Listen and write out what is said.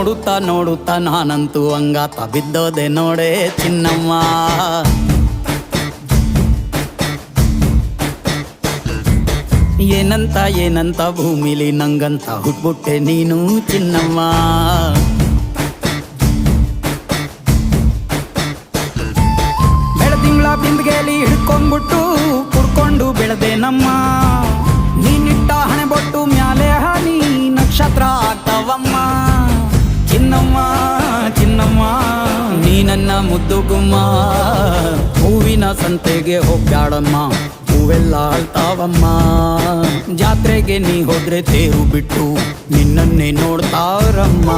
ನೋಡುತ್ತಾ ನೋಡುತ್ತಾ ನಾನಂತೂ ಅಂಗಾತ ಬಿದ್ದೋದೆ ನೋಡೆ ಚಿನ್ನಮ್ಮ ಏನಂತ ಏನಂತ ಭೂಮಿಲಿ ನಂಗಂತ ಹುಟ್ಬಿಟ್ಟೆ ನೀನು ಚಿನ್ನಮ್ಮ ಬೆಳದಿಂಗ್ಳ ಬಿಂದಿಗೆಲಿ ಹಿಡ್ಕೊಂಡ್ಬಿಟ್ಟು ನನ್ನ ಮುದ್ದು ಗುಮ್ಮ. ಹೂವಿನ ಸಂತೆಗೆ ಹೋಗ್ಯಾಡಮ್ಮ ಹೂವೆಲ್ಲ ಅಳ್ತಾವಮ್ಮ. ಜಾತ್ರೆಗೆ ನೀ ಹೋದ್ರೆ ತೇರು ಬಿಟ್ಟು ನಿನ್ನನ್ನೇ ನೋಡ್ತಾರಮ್ಮ